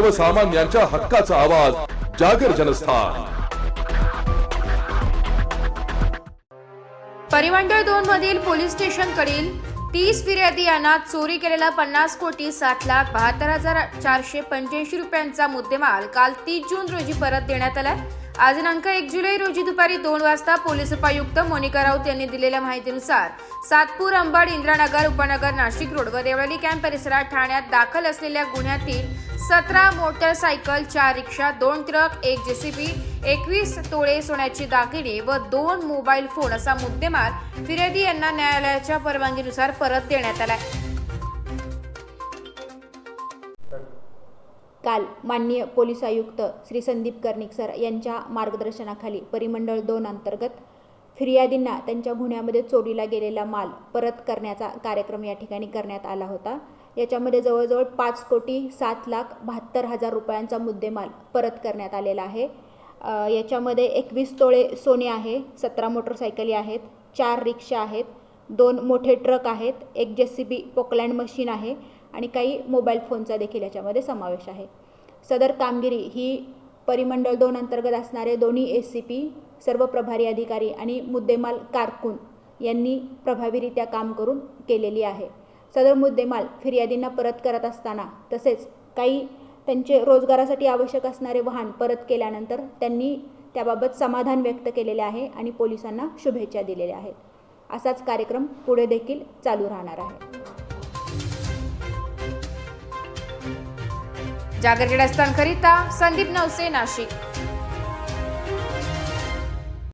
सर्वसामान्यांच्या हक्काचा आवाज जागर जनस्थान. परिमंडळ दोन मधील पोलीस स्टेशनकडील तीस फिर्यादी यांना चोरी केलेला पन्नास कोटी सात लाख बहात्तर हजार चारशे पंच्याऐंशी रुपयांचा मुद्देमाल काल तीस जून रोजी परत देण्यात आलाय. आज दिनांक एक जुलै रोजी दुपारी दोन वाजता पोलीस उपायुक्त मोनिका राऊत यांनी दिलेल्या माहितीनुसार सातपूर अंबाड इंद्रानगर उपनगर नाशिक रोड व देवळाली कॅम्प परिसरात ठाण्यात दाखल असलेल्या गुन्ह्यातील सतरा मोटरसायकल चार रिक्षा दोन ट्रक एक जेसीबी एकवीस तोळे सोन्याची दागिने व दोन मोबाईल फोन असा मुद्देमाल फिर्यादी यांना न्यायालयाच्या परवानगीनुसार परत देण्यात आलाय. काल माननीय पोलीस आयुक्त श्री संदीप कर्णिक सर यांच्या मार्गदर्शनाखाली परिमंडळ दोन अंतर्गत फिर्यादींना त्यांच्या गुन्ह्यामध्ये चोरीला गेलेला माल परत करण्याचा कार्यक्रम या ठिकाणी करण्यात आला होता. याच्यामध्ये जवळजवळ पाच कोटी सात लाख बहात्तर हजार रुपयांचा मुद्देमाल परत करण्यात आलेला आहे. याच्यामध्ये एकवीस तोळे सोने आहे सतरा मोटरसायकली आहेत चार रिक्षा आहेत दोन मोठे ट्रक आहेत एक जे सी बी पोकलँड मशीन आहे आणि काही मोबाईल फोनचा देखील याच्यामध्ये समावेश आहे. सदर कामगिरी ही परिमंडळ दोन अंतर्गत असणारे दोन्ही एस सी पी सर्व प्रभारी अधिकारी आणि मुद्देमाल कारकून यांनी प्रभावीरित्या काम करून केलेली आहे. सदर मुद्देमाल फिर्यादींना परत करत असताना तसेच काही त्यांचे रोजगारासाठी आवश्यक असणारे वाहन परत केल्यानंतर त्यांनी त्याबाबत समाधान व्यक्त केलेले आहे आणि पोलिसांना शुभेच्छा दिलेल्या आहेत. असाच कार्यक्रम पुढे देखील चालू राहणार आहे. जागर करिता संदीप नवसे नाशिक.